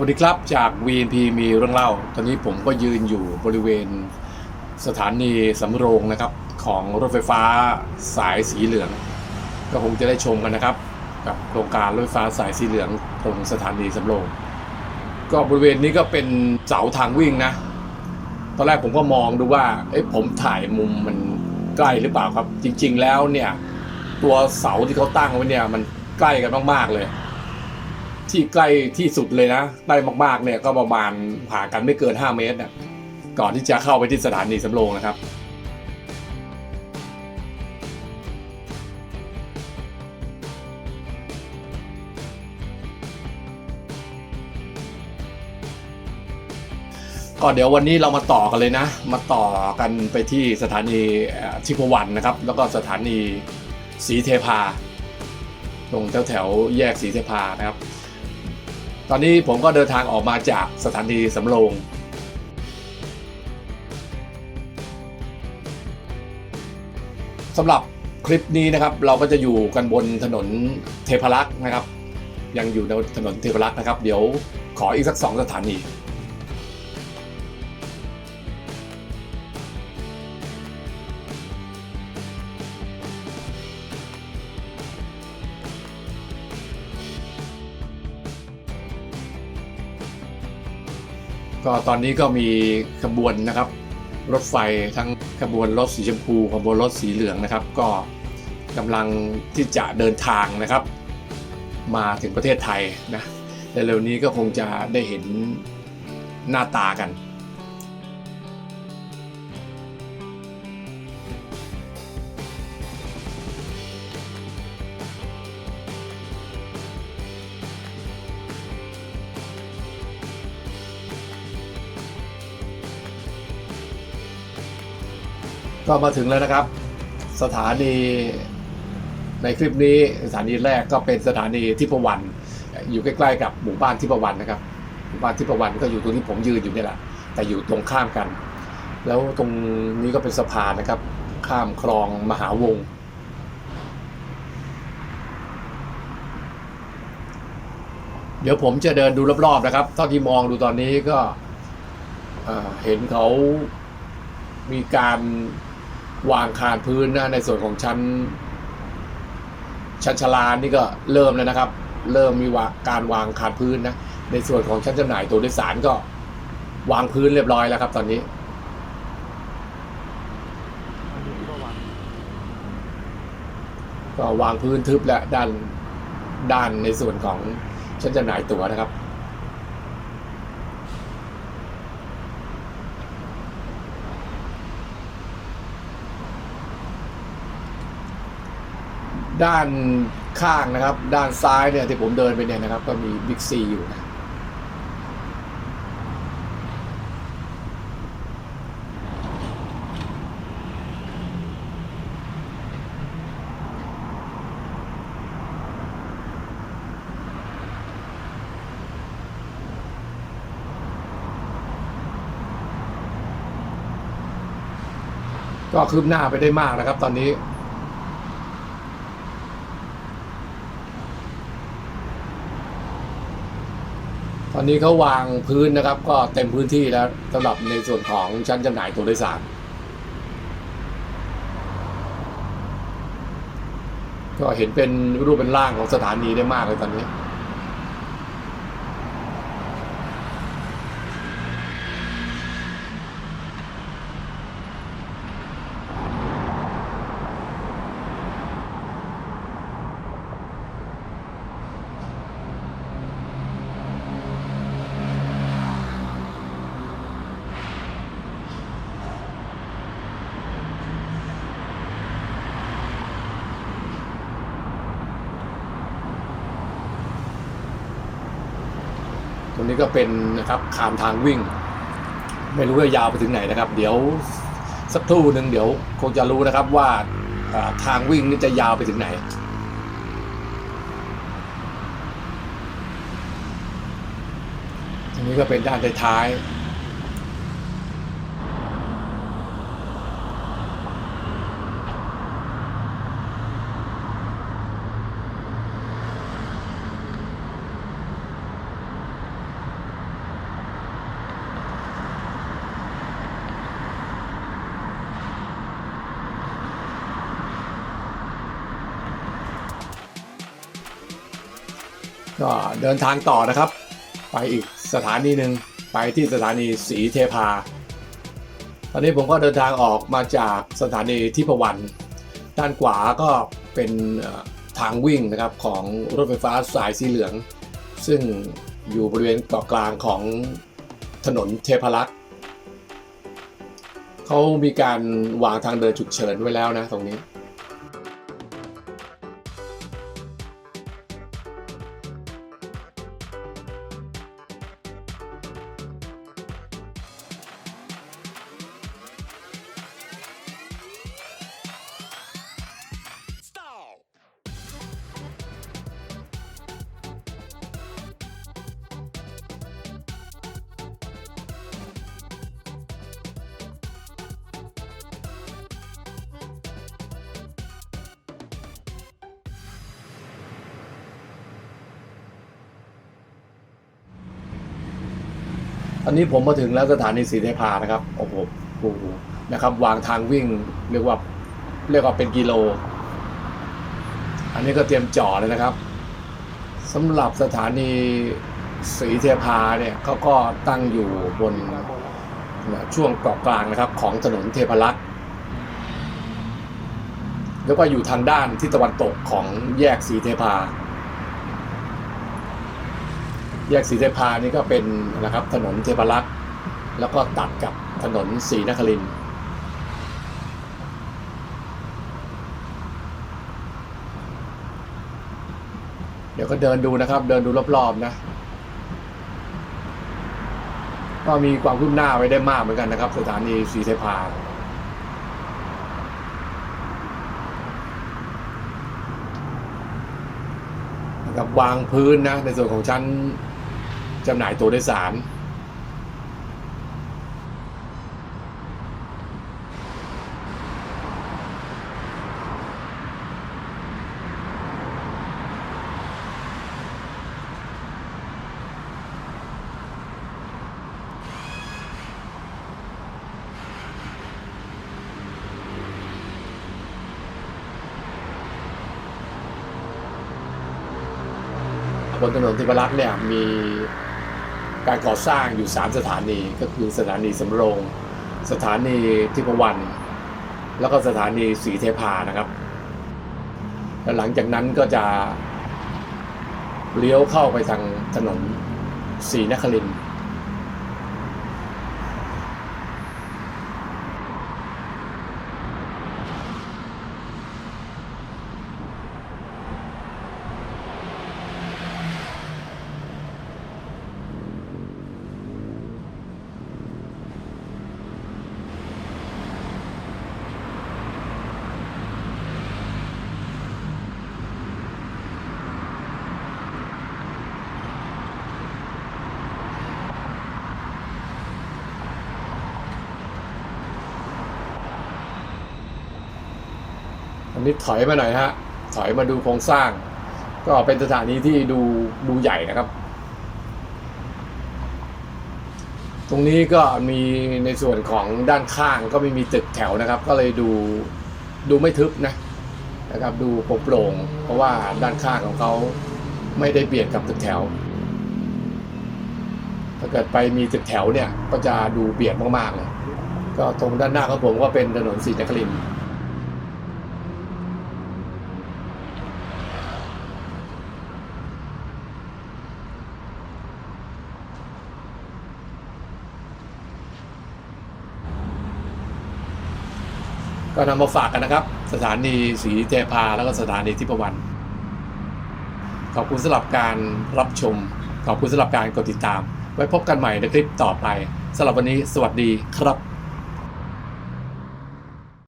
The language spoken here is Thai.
สวัสดีครับจาก VNP มีเรื่องเล่า ตอนนี้ผมก็ยืนอยู่บริเวณสถานีสำโรงนะครับ ของรถไฟฟ้าสายสีเหลือง ก็คงจะได้ชมกันนะครับ กับโครงการรถไฟฟ้าสายสีเหลืองตรงสถานีสำโรง ก็บริเวณนี้ก็เป็นเสาทางวิ่งนะ ตอนแรกผมก็มองดูว่าเอ้ผมถ่ายมุมมันใกล้หรือเปล่าครับ จริง ๆ แล้วเนี่ย ตัวเสาที่เขาตั้งไว้เนี่ยมันใกล้กันมากๆเลย ที่ใกล้ที่สุดเลยนะใกล้มากๆเนี่ยก็ประมาณห่างกันไม่เกิน 5 เมตรนะก่อนที่จะเข้าไปที่สถานีสำโรงนะครับก็เดี๋ยววันนี้เรามาต่อกันเลยนะ มาต่อกันไปที่สถานีทิพวรรณนะครับ แล้วก็สถานีศรีเทพา ตรงแถวแถวแยกศรีเทพานะครับ ตอนนี้ผมก็เดินทางออกมาจากสถานีสำโรงสำหรับคลิปนี้นะครับ เราก็จะอยู่กันบนถนนเทพรักษ์นะครับ ยังอยู่ในถนนเทพรักษ์นะครับ เดี๋ยวขออีกสักสองสถานี ก็ตอนนี้ก็มีขบวนนะครับ รถไฟทั้งขบวนรถสีชมพูขบวนรถสีเหลืองนะครับ ก็กำลังที่จะเดินทางนะครับ มาถึงประเทศไทยนะเร็วๆนี้ก็คงจะได้เห็นหน้าตากัน ก็มาถึงแล้วนะครับ สถานีในคลิปนี้สถานีแรกก็เป็นสถานีทิพวรรณอยู่ใกล้ๆกับหมู่บ้านทิพวรรณนะครับหมู่บ้านทิพวรรณก็อยู่ตรงที่ผมยืนอยู่นี่แหละแต่อยู่ตรงข้ามกัน แล้วตรงนี้ก็เป็นสะพานนะครับ ข้ามคลองมหาวงศ์เดี๋ยวผมจะเดินดูรอบๆนะครับ เท่าที่มองดูตอนนี้ก็เห็นเขามีการ วางคานพื้นนะในส่วนของชั้น ชั้นชลานี่ก็เริ่มแล้วนะครับ เริ่มมีวาการวางคานพื้นนะในส่วนของชั้นจำหน่ายตัวโดยสารก็ วางพื้นเรียบร้อยแล้วครับ ตอนนี้ก็วางพื้นทึบและด้านด้านในส่วนของชั้นจำหน่ายตั๋วนะครับ ด้านข้างนะครับ ด้านซ้ายเนี่ยที่ผมเดินไปเนี่ยนะครับ ก็มีบิ๊กซีอยู่นะก็คืบหน้าไปได้มากนะครับ ตอนนี้ ตอนนี้เขาวางพื้นนะครับ ก็เต็มพื้นที่แล้วสำหรับในส่วนของชั้นจำหน่ายตัวโดยสารก็เห็นเป็นรูปเป็นร่างของสถานีได้มากเลยตอนนี้ รงนี้ก็เป็นนะครับคานทางวิ่ง ไม่รู้ว่ายาวไปถึงไหนนะครับ เดี๋ยวสักทู่หนึ่งเดี๋ยวคงจะรู้นะครับว่าอ่าทางวิ่งนี่จะยาวไปถึงไหนตรงนี้ก็เป็นด้านท้ายๆ ก็เดินทางต่อนะครับ ไปอีกสถานีหนึ่งไปที่สถานีสีเทพา ตอนนี้ผมก็เดินทางออกมาจากสถานีทิพวรรณด้านขวาก็เป็นทางวิ่งนะครับของรถไฟฟ้าสายสีเหลือง ซึ่งอยู่บริเวณเกาะกลางของถนนเทพรักษ์เขามีการวางทางเดินฉุกเฉินไว้แล้วนะตรงนี้ อนนี้ผมมาถึงแล้วสถานีสีเทพานะครับโอ้โหโอ้โหนะครับ วางทางวิ่งเรียกว่า เรียกว่าเป็นกิโล อันนี้ก็เตรียมจ่อเลยนะครับสำหรับสถานีสีเทพาเนี่ยเขาก็ตั้งอยู่บนช่วงเกาะกลางนะครับของถนนเทพรักษ์แล้วก็อยู่ทางด้านทิศตะวันตกของแยกสีเทพา แยกศรีเทพานี่ก็เป็นนะครับถนนเทพรักษ์แล้วก็ตัดกับถนนศรีนครินเดี๋ยวก็เดินดูนะครับ เดินดูรอบๆนะ ก็มีความคืบหน้าไว้ได้มากเหมือนกันนะครับ สถานีศรีเทพาครับวางพื้นนะในส่วนของชั้น จำหน่ายตัวโดยสารบนถนนทิพรัตน์เนี่ยมี การก่อสร้างอยู่ 3 สถานีก็คือสถานีสำโรง สถานีทิพวรรณแล้วก็สถานีสีเทพานะครับ แล้วหลังจากนั้นก็จะเลี้ยวเข้าไปทางถนนศรีนครินทร์ อั นนี้ถอยมาหน่อยฮะ ถอยมาดูโครงสร้าง ก็เป็นสถานีที่ดูดูใหญ่นะครับ ตรงนี้ก็มีในส่วนของด้านข้างก็ไม่มีตึกแถวนะครับ ก็เลยดูดูไม่ทึบนะนะครับ ดูโปร่งเพราะว่าด้านข้างของเขาไม่ได้เบียดกับตึกแถว ถ้าเกิดไปมีตึกแถวเนี่ยก็จะดูเบียดมากๆเลย ก็ตรงด้านหน้าของผมก็เป็นถนนศรีนครินทร์ ก็นำมาฝากกันนะครับ สถานีสีเจพาแล้วก็สถานีทิพวรรณขอบคุณสำหรับการรับชม ขอบคุณสำหรับการกดติดตาม ไว้พบกันใหม่ในคลิปต่อไปสำหรับวันนี้สวัสดีครับ